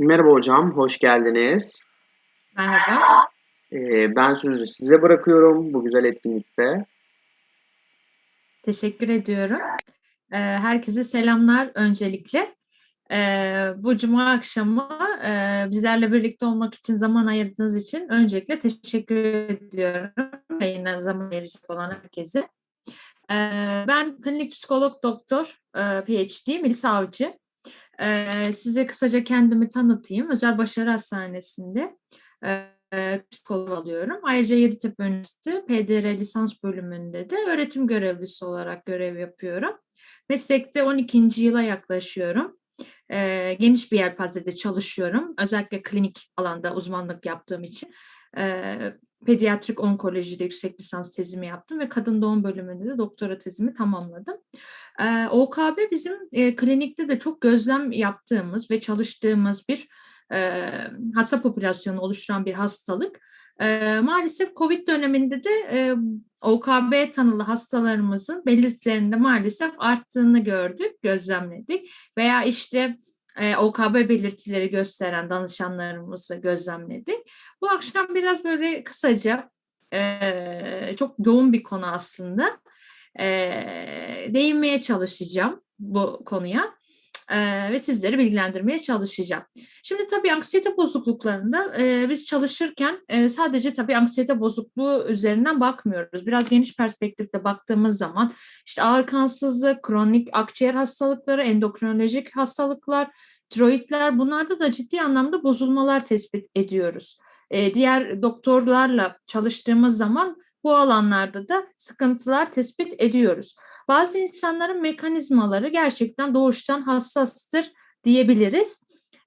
Merhaba hocam, hoş geldiniz. Merhaba. Ee, ben sözü size bırakıyorum bu güzel etkinlikte. Teşekkür ediyorum. Ee, herkese selamlar öncelikle. Ee, bu cuma akşamı e, bizlerle birlikte olmak için zaman ayırdığınız için öncelikle teşekkür ediyorum. Yayına zaman ayıracak olan herkese. Ee, ben klinik psikolog doktor, e, PhD, Melisa Avcı. Size kısaca kendimi tanıtayım. Özel Başarı Hastanesi'nde e, psikolog alıyorum. Ayrıca Yeditepe Üniversitesi PDR lisans bölümünde de öğretim görevlisi olarak görev yapıyorum. Meslekte 12. yıla yaklaşıyorum. Geniş bir yelpazede çalışıyorum. Özellikle klinik alanda uzmanlık yaptığım için. Pediatrik onkolojide yüksek lisans tezimi yaptım ve kadın doğum bölümünde de doktora tezimi tamamladım. E, OKB bizim e, klinikte de çok gözlem yaptığımız ve çalıştığımız bir e, hasta popülasyonu oluşturan bir hastalık. E, maalesef COVID döneminde de e, OKB tanılı hastalarımızın belirtilerinde maalesef arttığını gördük, gözlemledik. Veya işte e, OKB belirtileri gösteren danışanlarımızı gözlemledik. Bu akşam biraz böyle kısaca, e, çok yoğun bir konu aslında. E, değinmeye çalışacağım bu konuya ve sizleri bilgilendirmeye çalışacağım. Şimdi tabii anksiyete bozukluklarında biz çalışırken sadece tabii anksiyete bozukluğu üzerinden bakmıyoruz. Biraz geniş perspektifte baktığımız zaman işte ağır kansızlık, kronik akciğer hastalıkları, endokrinolojik hastalıklar, tiroidler bunlarda da ciddi anlamda bozulmalar tespit ediyoruz. Diğer doktorlarla çalıştığımız zaman bu alanlarda da sıkıntılar tespit ediyoruz. Bazı insanların mekanizmaları gerçekten doğuştan hassastır diyebiliriz.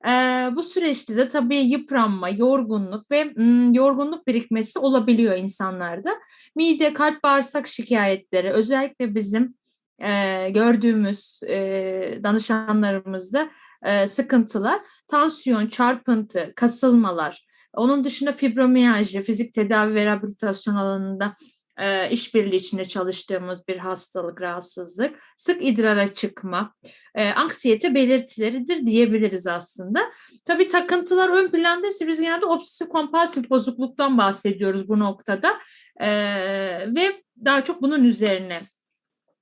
Ee, bu süreçte de tabii yıpranma, yorgunluk ve ım, yorgunluk birikmesi olabiliyor insanlarda. Mide, kalp, bağırsak şikayetleri özellikle bizim e, gördüğümüz e, danışanlarımızda e, sıkıntılar, tansiyon, çarpıntı, kasılmalar, onun dışında fibromiyalji, fizik tedavi ve rehabilitasyon alanında e, işbirliği içinde çalıştığımız bir hastalık, rahatsızlık, sık idrara çıkma, e, anksiyete belirtileridir diyebiliriz aslında. Tabii takıntılar ön planda ise biz genelde obsesif kompulsif bozukluktan bahsediyoruz bu noktada e, ve daha çok bunun üzerine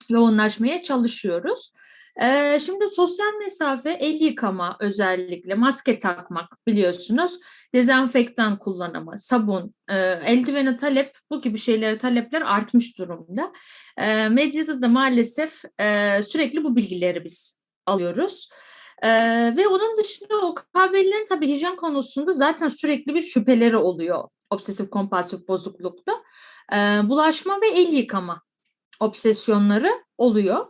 yoğunlaşmaya çalışıyoruz. Ee, şimdi sosyal mesafe, el yıkama özellikle, maske takmak biliyorsunuz, dezenfektan kullanımı, sabun, e, eldivene talep, bu gibi şeylere talepler artmış durumda. E, medyada da maalesef e, sürekli bu bilgileri biz alıyoruz. Ee, ve onun dışında o KB'lilerin tabii hijyen konusunda zaten sürekli bir şüpheleri oluyor obsesif kompulsif bozuklukta. Ee, bulaşma ve el yıkama obsesyonları oluyor.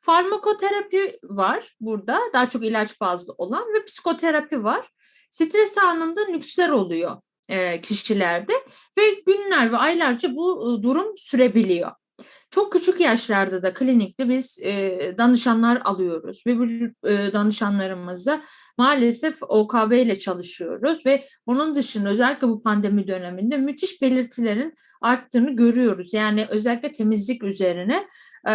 Farmakoterapi var burada, daha çok ilaç bazlı olan ve psikoterapi var. Stres anında nüksler oluyor e, kişilerde ve günler ve aylarca bu e, durum sürebiliyor. Çok küçük yaşlarda da klinikte biz e, danışanlar alıyoruz ve bu e, danışanlarımızda maalesef OKB ile çalışıyoruz ve onun dışında özellikle bu pandemi döneminde müthiş belirtilerin arttığını görüyoruz. Yani özellikle temizlik üzerine e,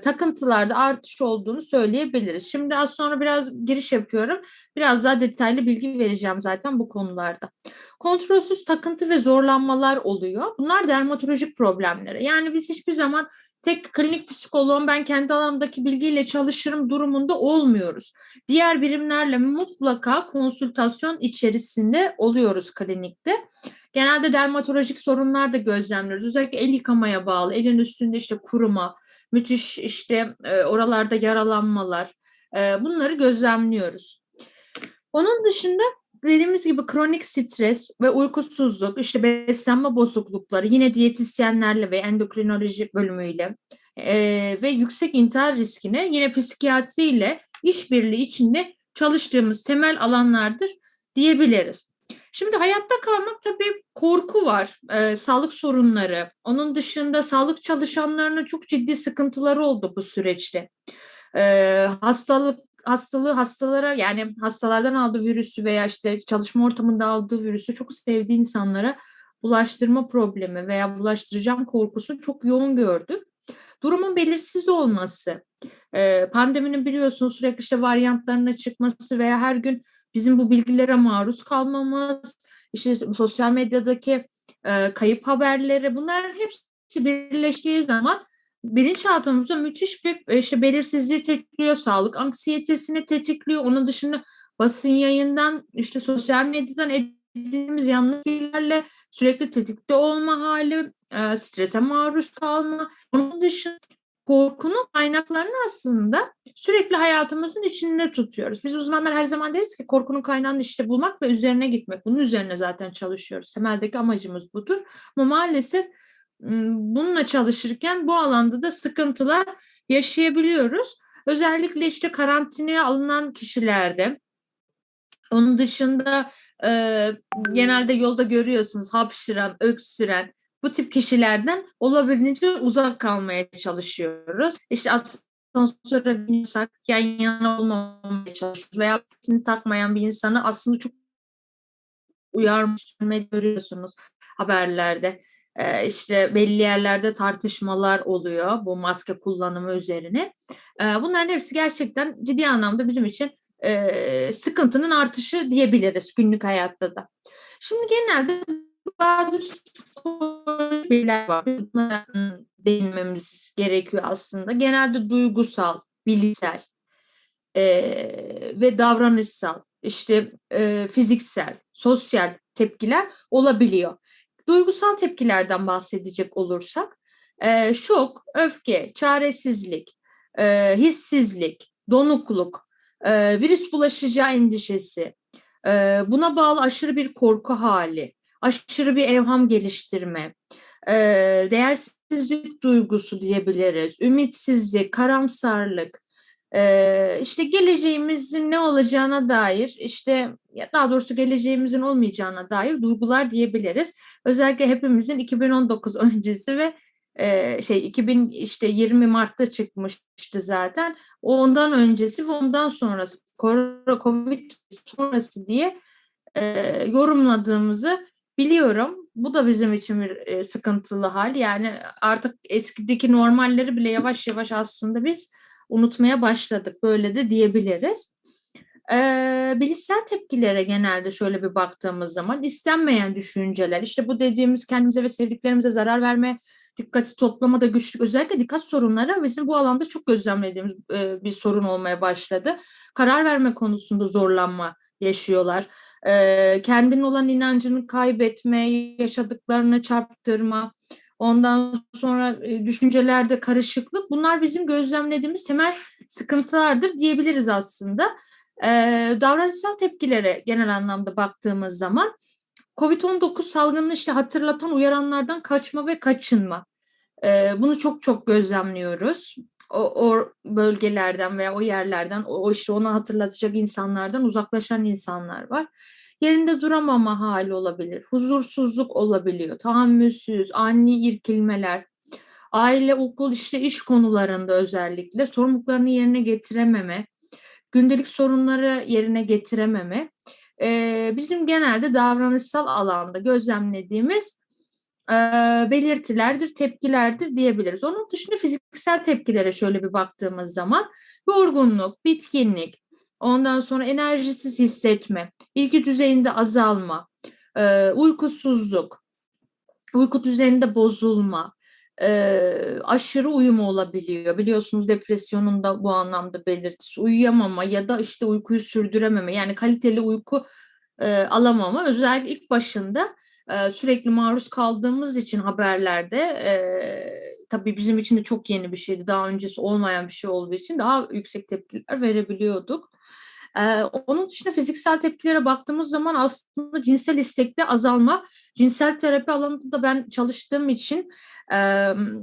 takıntılarda artış olduğunu söyleyebiliriz. Şimdi az sonra biraz giriş yapıyorum. Biraz daha detaylı bilgi vereceğim zaten bu konularda. Kontrolsüz takıntı ve zorlanmalar oluyor. Bunlar dermatolojik problemleri. Yani biz hiçbir zaman tek klinik psikoloğum ben kendi alanımdaki bilgiyle çalışırım durumunda olmuyoruz. Diğer birimlerle mutlaka konsültasyon içerisinde oluyoruz klinikte. Genelde dermatolojik sorunlar da gözlemliyoruz. Özellikle el yıkamaya bağlı, elin üstünde işte kuruma, müthiş işte e, oralarda yaralanmalar, e, bunları gözlemliyoruz. Onun dışında dediğimiz gibi kronik stres ve uykusuzluk, işte beslenme bozuklukları yine diyetisyenlerle ve endokrinoloji bölümüyle e, ve yüksek intihar riskine yine psikiyatriyle işbirliği içinde çalıştığımız temel alanlardır diyebiliriz. Şimdi hayatta kalmak tabii korku var, e, sağlık sorunları. Onun dışında sağlık çalışanlarının çok ciddi sıkıntıları oldu bu süreçte. E, hastalık hastalığı hastalara yani hastalardan aldığı virüsü veya işte çalışma ortamında aldığı virüsü çok sevdiği insanlara bulaştırma problemi veya bulaştıracağım korkusu çok yoğun gördük. Durumun belirsiz olması, pandeminin biliyorsunuz sürekli işte varyantlarına çıkması veya her gün bizim bu bilgilere maruz kalmamız, işte sosyal medyadaki e, kayıp haberleri bunların hepsi birleştiği zaman bilinçaltımızda müthiş bir işte belirsizliği tetikliyor, sağlık anksiyetesini tetikliyor. Onun dışında basın yayından işte sosyal medyadan edindiğimiz yanlış bilgilerle sürekli tetikte olma hali, e, strese maruz kalma. Onun dışında korkunun kaynaklarını aslında sürekli hayatımızın içinde tutuyoruz. Biz uzmanlar her zaman deriz ki korkunun kaynağını işte bulmak ve üzerine gitmek. Bunun üzerine zaten çalışıyoruz. Temeldeki amacımız budur. Ama maalesef bununla çalışırken bu alanda da sıkıntılar yaşayabiliyoruz. Özellikle işte karantinaya alınan kişilerde, onun dışında e, genelde yolda görüyorsunuz hapşıran, öksüren bu tip kişilerden olabildiğince uzak kalmaya çalışıyoruz. İşte asansöre biniyorsak yan yana olmamaya çalışıyoruz veya takmayan bir insanı aslında çok uyarmış görüyorsunuz haberlerde. Ee, işte belli yerlerde tartışmalar oluyor bu maske kullanımı üzerine. Ee, bunların hepsi gerçekten ciddi anlamda bizim için e, sıkıntının artışı diyebiliriz günlük hayatta da. Şimdi genelde bazı şeyler var. Bunlara değinmemiz gerekiyor aslında. Genelde duygusal, bilişsel e, ve davranışsal, işte e, fiziksel, sosyal tepkiler olabiliyor. Duygusal tepkilerden bahsedecek olursak, e, şok, öfke, çaresizlik, e, hissizlik, donukluk, e, virüs bulaşacağı endişesi, e, buna bağlı aşırı bir korku hali, aşırı bir evham geliştirme, e, değersizlik duygusu diyebiliriz, ümitsizlik, karamsarlık, e, işte geleceğimizin ne olacağına dair, işte daha doğrusu geleceğimizin olmayacağına dair duygular diyebiliriz. Özellikle hepimizin 2019 öncesi ve e, şey 2000 işte 20 Mart'ta çıkmıştı zaten. Ondan öncesi ve ondan sonrası Covid sonrası diye e, yorumladığımızı biliyorum. Bu da bizim için bir e, sıkıntılı hal. Yani artık eskideki normalleri bile yavaş yavaş aslında biz unutmaya başladık. Böyle de diyebiliriz. Ee, bilişsel tepkilere genelde şöyle bir baktığımız zaman istenmeyen düşünceler, işte bu dediğimiz kendimize ve sevdiklerimize zarar verme, dikkati toplamada güçlük, özellikle dikkat sorunları bizim bu alanda çok gözlemlediğimiz e, bir sorun olmaya başladı. Karar verme konusunda zorlanma yaşıyorlar. E, kendine olan inancını kaybetme, yaşadıklarını çarptırma, ondan sonra e, düşüncelerde karışıklık bunlar bizim gözlemlediğimiz temel sıkıntılardır diyebiliriz aslında. E, davranışsal tepkilere genel anlamda baktığımız zaman COVID-19 salgınını işte hatırlatan uyaranlardan kaçma ve kaçınma. E, bunu çok çok gözlemliyoruz. O, o bölgelerden veya o yerlerden, o işte onu hatırlatacak insanlardan uzaklaşan insanlar var yerinde duramama hali olabilir, huzursuzluk olabiliyor, tahammülsüz, ani irkilmeler, aile, okul, işte iş konularında özellikle sorumluluklarını yerine getirememe, gündelik sorunları yerine getirememe, e, bizim genelde davranışsal alanda gözlemlediğimiz e, belirtilerdir, tepkilerdir diyebiliriz. Onun dışında fiziksel tepkilere şöyle bir baktığımız zaman yorgunluk, bitkinlik, ondan sonra enerjisiz hissetme, ilgi düzeyinde azalma, uykusuzluk, uyku düzeyinde bozulma, aşırı uyum olabiliyor. Biliyorsunuz depresyonun da bu anlamda belirtisi. Uyuyamama ya da işte uykuyu sürdürememe yani kaliteli uyku alamama. Özellikle ilk başında sürekli maruz kaldığımız için haberlerde tabii bizim için de çok yeni bir şeydi. Daha öncesi olmayan bir şey olduğu için daha yüksek tepkiler verebiliyorduk. Ee, onun dışında fiziksel tepkilere baktığımız zaman aslında cinsel istekte azalma, cinsel terapi alanında da ben çalıştığım için e,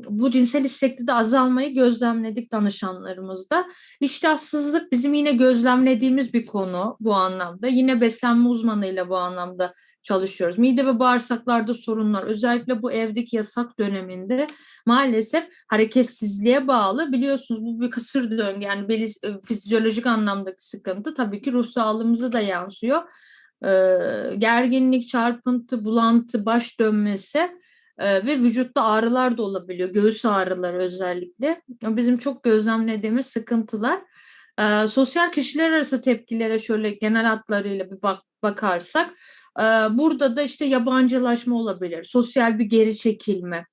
bu cinsel istekte de azalmayı gözlemledik danışanlarımızda. İştahsızlık bizim yine gözlemlediğimiz bir konu bu anlamda. Yine beslenme uzmanıyla bu anlamda çalışıyoruz. Mide ve bağırsaklarda sorunlar özellikle bu evdeki yasak döneminde maalesef hareketsizliğe bağlı biliyorsunuz bu bir kısır döngü yani beli, e, fizyolojik anlamdaki sıkıntı tabii ki ruh sağlığımıza da yansıyor. Ee, gerginlik, çarpıntı, bulantı, baş dönmesi e, ve vücutta ağrılar da olabiliyor. Göğüs ağrıları özellikle. Bizim çok gözlemlediğimiz sıkıntılar. E, sosyal kişiler arası tepkilere şöyle genel hatlarıyla bir bak, bakarsak burada da işte yabancılaşma olabilir, sosyal bir geri çekilme,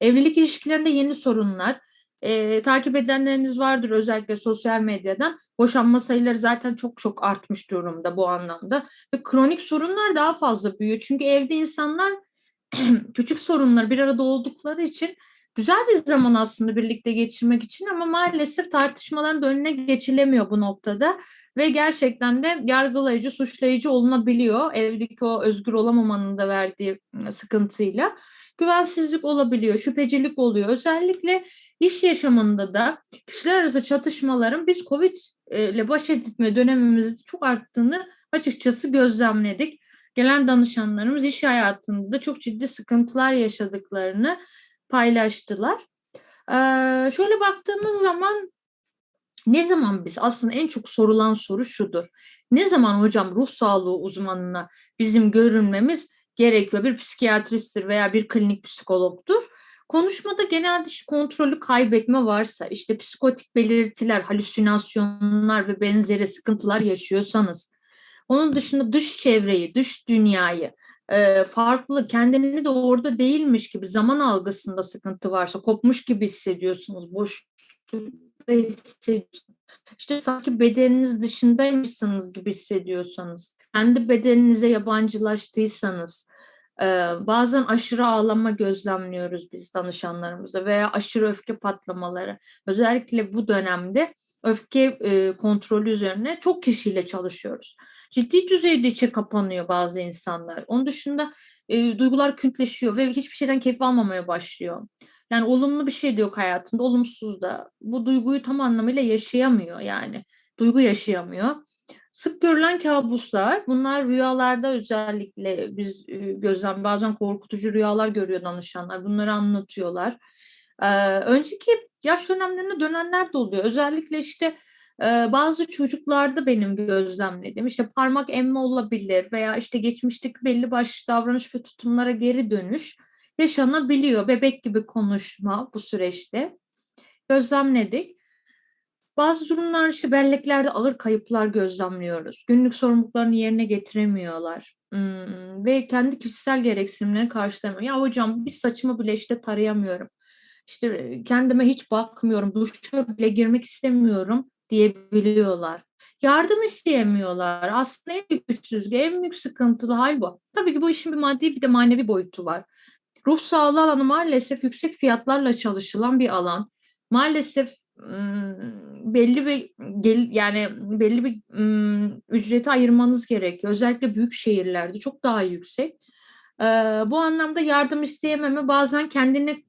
evlilik ilişkilerinde yeni sorunlar, e, takip edenleriniz vardır özellikle sosyal medyadan. Boşanma sayıları zaten çok çok artmış durumda bu anlamda ve kronik sorunlar daha fazla büyüyor. Çünkü evde insanlar küçük sorunlar bir arada oldukları için güzel bir zaman aslında birlikte geçirmek için ama maalesef tartışmaların önüne geçilemiyor bu noktada ve gerçekten de yargılayıcı, suçlayıcı olunabiliyor evdeki o özgür olamamanın da verdiği sıkıntıyla. Güvensizlik olabiliyor, şüphecilik oluyor. Özellikle iş yaşamında da kişiler arası çatışmaların biz COVID ile baş etme dönemimizde çok arttığını açıkçası gözlemledik. Gelen danışanlarımız iş hayatında da çok ciddi sıkıntılar yaşadıklarını paylaştılar. Ee, şöyle baktığımız zaman ne zaman biz aslında en çok sorulan soru şudur. Ne zaman hocam ruh sağlığı uzmanına bizim görünmemiz gerekiyor? Bir psikiyatristtir veya bir klinik psikologdur. Konuşmada genelde kontrolü kaybetme varsa, işte psikotik belirtiler, halüsinasyonlar ve benzeri sıkıntılar yaşıyorsanız, onun dışında dış çevreyi, dış dünyayı, e, farklı, kendini de orada değilmiş gibi zaman algısında sıkıntı varsa, kopmuş gibi hissediyorsunuz, boş hissediyorsunuz. İşte sanki bedeniniz dışındaymışsınız gibi hissediyorsanız, kendi bedeninize yabancılaştıysanız, e, bazen aşırı ağlama gözlemliyoruz biz danışanlarımızda veya aşırı öfke patlamaları. Özellikle bu dönemde öfke e, kontrolü üzerine çok kişiyle çalışıyoruz ciddi düzeyde içe kapanıyor bazı insanlar. Onun dışında e, duygular küntleşiyor ve hiçbir şeyden keyif almamaya başlıyor. Yani olumlu bir şey de yok hayatında, olumsuz da. Bu duyguyu tam anlamıyla yaşayamıyor yani. Duygu yaşayamıyor. Sık görülen kabuslar, bunlar rüyalarda özellikle biz e, gözlem bazen korkutucu rüyalar görüyor danışanlar. Bunları anlatıyorlar. Ee, önceki yaş dönemlerine dönenler de oluyor. Özellikle işte bazı çocuklarda benim gözlemlediğim işte parmak emme olabilir veya işte geçmişteki belli başlı davranış ve tutumlara geri dönüş yaşanabiliyor. Bebek gibi konuşma bu süreçte gözlemledik. Bazı durumlar işte belleklerde ağır kayıplar gözlemliyoruz. Günlük sorumluluklarını yerine getiremiyorlar. Hmm, ve kendi kişisel gereksinimlerini karşılamıyor. Ya hocam bir saçımı bile işte tarayamıyorum. İşte kendime hiç bakmıyorum. Duşa bile girmek istemiyorum diyebiliyorlar. Yardım isteyemiyorlar. Aslında en büyük güçsüzlük, en büyük sıkıntılı hal bu. Tabii ki bu işin bir maddi bir de manevi boyutu var. Ruh sağlığı alanı maalesef yüksek fiyatlarla çalışılan bir alan. Maalesef belli bir gel, yani belli bir ücreti ayırmanız gerekiyor. Özellikle büyük şehirlerde çok daha yüksek. bu anlamda yardım isteyememe bazen kendini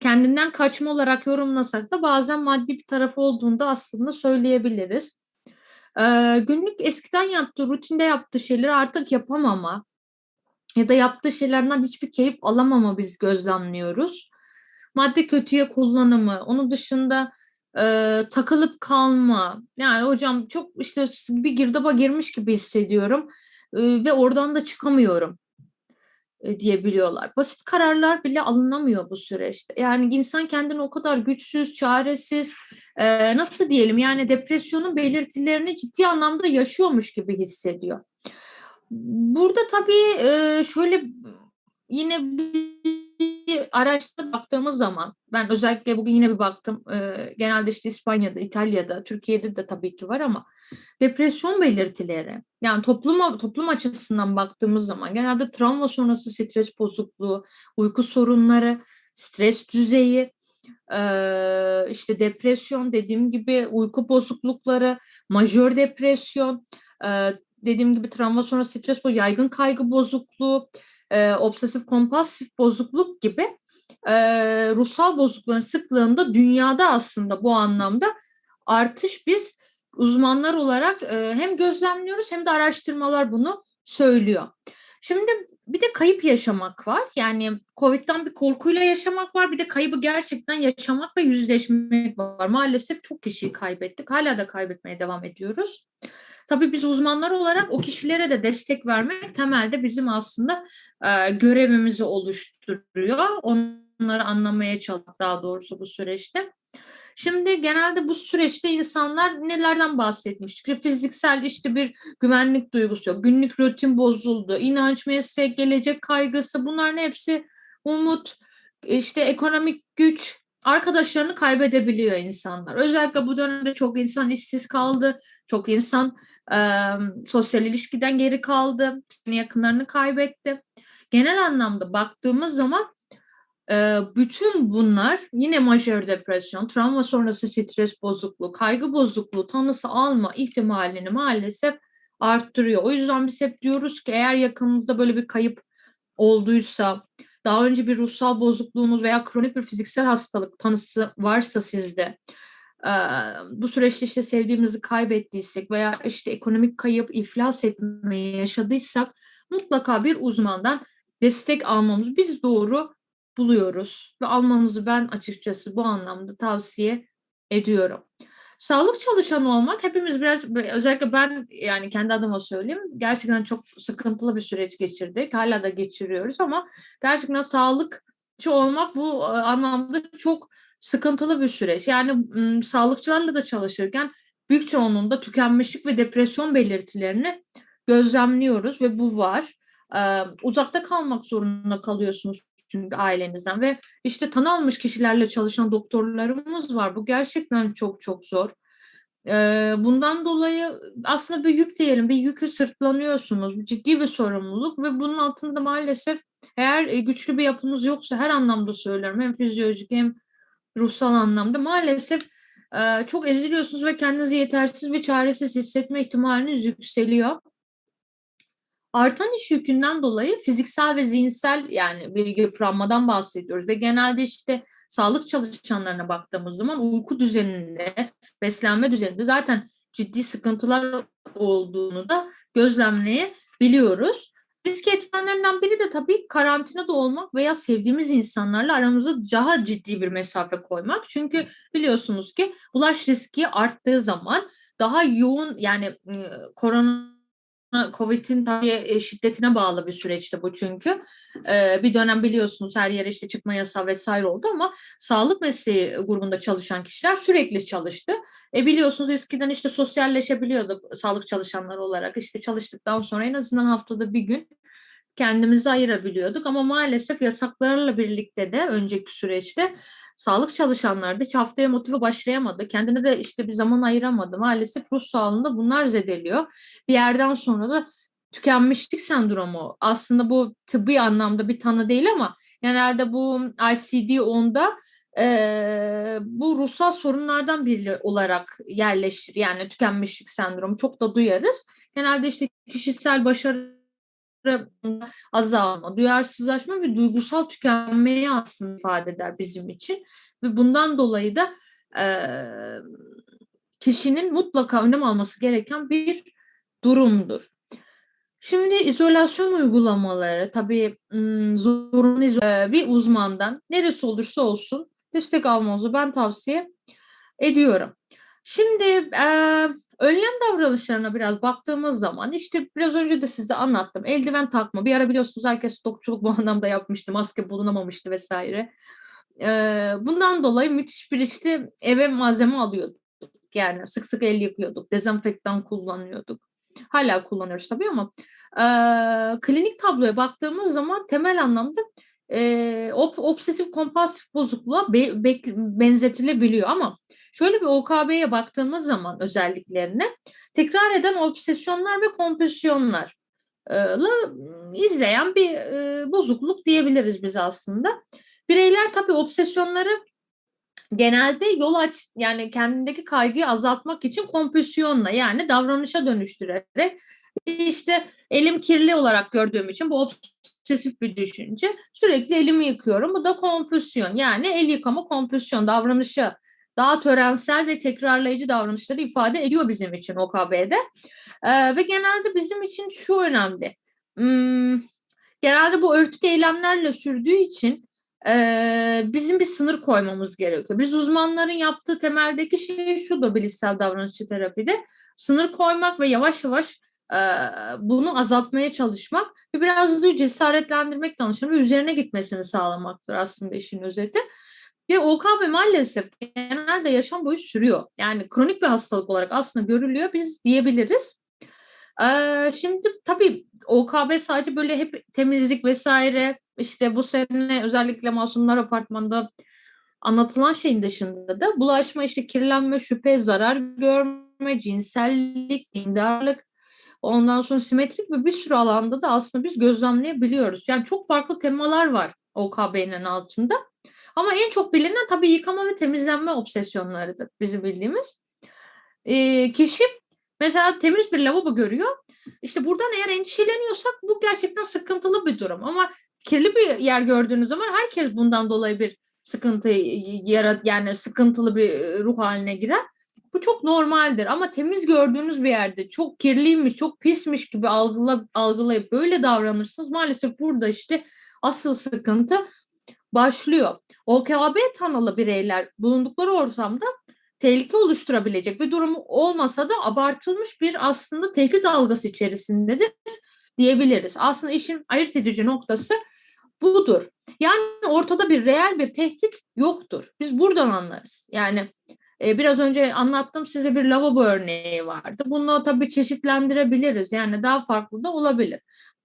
kendinden kaçma olarak yorumlasak da bazen maddi bir tarafı olduğunda aslında söyleyebiliriz. Ee, günlük eskiden yaptığı, rutinde yaptığı şeyleri artık yapamama ya da yaptığı şeylerden hiçbir keyif alamama biz gözlemliyoruz. Madde kötüye kullanımı, onun dışında e, takılıp kalma. Yani hocam çok işte bir girdaba girmiş gibi hissediyorum e, ve oradan da çıkamıyorum diyebiliyorlar. Basit kararlar bile alınamıyor bu süreçte. Yani insan kendini o kadar güçsüz, çaresiz, e, nasıl diyelim yani depresyonun belirtilerini ciddi anlamda yaşıyormuş gibi hissediyor. Burada tabii e, şöyle yine bir araçta baktığımız zaman ben özellikle bugün yine bir baktım e, genelde işte İspanya'da, İtalya'da, Türkiye'de de tabii ki var ama depresyon belirtileri yani toplum toplum açısından baktığımız zaman genelde travma sonrası stres bozukluğu, uyku sorunları, stres düzeyi, işte depresyon dediğim gibi uyku bozuklukları, majör depresyon, dediğim gibi travma sonrası stres bozukluğu, yaygın kaygı bozukluğu, obsesif kompulsif bozukluk gibi ruhsal bozuklukların sıklığında dünyada aslında bu anlamda artış biz uzmanlar olarak e, hem gözlemliyoruz hem de araştırmalar bunu söylüyor. Şimdi bir de kayıp yaşamak var. Yani Covid'den bir korkuyla yaşamak var. Bir de kaybı gerçekten yaşamak ve yüzleşmek var. Maalesef çok kişiyi kaybettik. Hala da kaybetmeye devam ediyoruz. Tabii biz uzmanlar olarak o kişilere de destek vermek temelde bizim aslında e, görevimizi oluşturuyor. Onları anlamaya çalışmak daha doğrusu bu süreçte. Şimdi genelde bu süreçte insanlar nelerden bahsetmiş? Fiziksel işte bir güvenlik duygusu yok. Günlük rutin bozuldu. İnanç, meslek, gelecek kaygısı bunların hepsi umut, işte ekonomik güç, arkadaşlarını kaybedebiliyor insanlar. Özellikle bu dönemde çok insan işsiz kaldı. Çok insan e, sosyal ilişkiden geri kaldı. Yakınlarını kaybetti. Genel anlamda baktığımız zaman bütün bunlar yine majör depresyon, travma sonrası stres bozukluğu, kaygı bozukluğu tanısı alma ihtimalini maalesef arttırıyor. O yüzden biz hep diyoruz ki eğer yakınınızda böyle bir kayıp olduysa, daha önce bir ruhsal bozukluğunuz veya kronik bir fiziksel hastalık tanısı varsa sizde, bu süreçte işte sevdiğimizi kaybettiysek veya işte ekonomik kayıp, iflas etmeyi yaşadıysak mutlaka bir uzmandan destek almamız biz doğru buluyoruz ve almanızı ben açıkçası bu anlamda tavsiye ediyorum. Sağlık çalışanı olmak hepimiz biraz özellikle ben yani kendi adıma söyleyeyim gerçekten çok sıkıntılı bir süreç geçirdik. Hala da geçiriyoruz ama gerçekten sağlıkçı olmak bu anlamda çok sıkıntılı bir süreç. Yani sağlıkçılarla da çalışırken büyük çoğunluğunda tükenmişlik ve depresyon belirtilerini gözlemliyoruz ve bu var. Ee, uzakta kalmak zorunda kalıyorsunuz çünkü ailenizden ve işte tanı almış kişilerle çalışan doktorlarımız var. Bu gerçekten çok çok zor. Bundan dolayı aslında bir yük diyelim, bir yükü sırtlanıyorsunuz. Ciddi bir sorumluluk ve bunun altında maalesef eğer e, güçlü bir yapınız yoksa her anlamda söylüyorum hem fizyolojik hem ruhsal anlamda maalesef çok eziliyorsunuz ve kendinizi yetersiz ve çaresiz hissetme ihtimaliniz yükseliyor. Artan iş yükünden dolayı fiziksel ve zihinsel yani bir yıpranmadan bahsediyoruz ve genelde işte sağlık çalışanlarına baktığımız zaman uyku düzeninde, beslenme düzeninde zaten ciddi sıkıntılar olduğunu da gözlemleyebiliyoruz. Risk etmenlerinden biri de tabii karantinada olmak veya sevdiğimiz insanlarla aramıza daha ciddi bir mesafe koymak. Çünkü biliyorsunuz ki bulaş riski arttığı zaman daha yoğun yani korona Covid'in tabii e, şiddetine bağlı bir süreçti bu çünkü. Ee, bir dönem biliyorsunuz her yere işte çıkma yasağı vesaire oldu ama sağlık mesleği grubunda çalışan kişiler sürekli çalıştı. E biliyorsunuz eskiden işte sosyalleşebiliyorduk sağlık çalışanları olarak. işte çalıştıktan sonra en azından haftada bir gün kendimizi ayırabiliyorduk ama maalesef yasaklarla birlikte de önceki süreçte sağlık çalışanları da hiç haftaya motive başlayamadı. Kendine de işte bir zaman ayıramadı. Maalesef ruh sağlığında bunlar zedeliyor. Bir yerden sonra da tükenmişlik sendromu aslında bu tıbbi anlamda bir tanı değil ama genelde bu ICD-10'da e, bu ruhsal sorunlardan biri olarak yerleşir. Yani tükenmişlik sendromu çok da duyarız. Genelde işte kişisel başarı azalma, duyarsızlaşma ve duygusal tükenmeyi aslında ifade eder bizim için. Ve bundan dolayı da e, kişinin mutlaka önem alması gereken bir durumdur. Şimdi izolasyon uygulamaları tabii zorunlu bir uzmandan neresi olursa olsun destek almanızı ben tavsiye ediyorum. Şimdi önlem davranışlarına biraz baktığımız zaman işte biraz önce de size anlattım. Eldiven takma. Bir ara biliyorsunuz herkes stokçuluk bu anlamda yapmıştı. Maske bulunamamıştı vesaire. E, bundan dolayı müthiş bir işte eve malzeme alıyorduk. Yani sık sık el yıkıyorduk. Dezenfektan kullanıyorduk. Hala kullanıyoruz tabii ama e, klinik tabloya baktığımız zaman temel anlamda e, obsesif kompulsif bozukluğa be, be, benzetilebiliyor ama Şöyle bir OKB'ye baktığımız zaman özelliklerine tekrar eden obsesyonlar ve kompulsiyonlar izleyen bir bozukluk diyebiliriz biz aslında. Bireyler tabii obsesyonları genelde yol aç yani kendindeki kaygıyı azaltmak için kompulsiyonla yani davranışa dönüştürerek işte elim kirli olarak gördüğüm için bu obsesif bir düşünce sürekli elimi yıkıyorum bu da kompulsiyon yani el yıkama kompulsiyon davranışa daha törensel ve tekrarlayıcı davranışları ifade ediyor bizim için OKB'de. Ee, ve genelde bizim için şu önemli. Hmm, genelde bu örtük eylemlerle sürdüğü için e, bizim bir sınır koymamız gerekiyor. Biz uzmanların yaptığı temeldeki şey şudur bilişsel davranışçı terapide. Sınır koymak ve yavaş yavaş e, bunu azaltmaya çalışmak ve biraz da cesaretlendirmek danışanı ve üzerine gitmesini sağlamaktır aslında işin özeti. Ve OKB maalesef genelde yaşam boyu sürüyor. Yani kronik bir hastalık olarak aslında görülüyor. Biz diyebiliriz. Ee, şimdi tabii OKB sadece böyle hep temizlik vesaire işte bu sene özellikle Masumlar Apartmanı'nda anlatılan şeyin dışında da bulaşma işte kirlenme, şüphe, zarar görme, cinsellik, dindarlık ondan sonra simetrik ve bir sürü alanda da aslında biz gözlemleyebiliyoruz. Yani çok farklı temalar var OKB'nin altında. Ama en çok bilinen tabii yıkama ve temizlenme obsesyonlarıdır bizim bildiğimiz. E, kişi mesela temiz bir lavabo görüyor. İşte buradan eğer endişeleniyorsak bu gerçekten sıkıntılı bir durum. Ama kirli bir yer gördüğünüz zaman herkes bundan dolayı bir sıkıntı yarat yani sıkıntılı bir ruh haline girer. Bu çok normaldir ama temiz gördüğünüz bir yerde çok kirliymiş, çok pismiş gibi algıla, algılayıp böyle davranırsınız. Maalesef burada işte asıl sıkıntı başlıyor. OKB tanılı bireyler bulundukları ortamda tehlike oluşturabilecek bir durum olmasa da abartılmış bir aslında tehdit algısı içerisindedir diyebiliriz. Aslında işin ayırt edici noktası budur. Yani ortada bir reel bir tehdit yoktur. Biz buradan anlarız. Yani e, biraz önce anlattım size bir lavabo örneği vardı. Bunu tabii çeşitlendirebiliriz. Yani daha farklı da olabilir.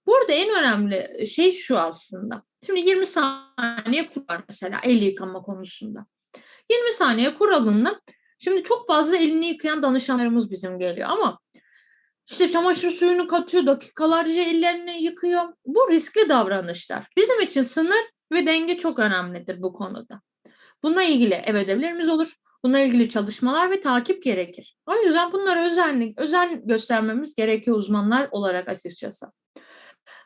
Burada en önemli şey şu aslında. Şimdi 20 saniye kurar mesela el yıkama konusunda. 20 saniye kuralını şimdi çok fazla elini yıkayan danışanlarımız bizim geliyor ama işte çamaşır suyunu katıyor, dakikalarca ellerini yıkıyor. Bu riskli davranışlar. Bizim için sınır ve denge çok önemlidir bu konuda. Bununla ilgili ev ödevlerimiz olur. Bununla ilgili çalışmalar ve takip gerekir. O yüzden bunlara özenlik, özen göstermemiz gerekiyor uzmanlar olarak açıkçası.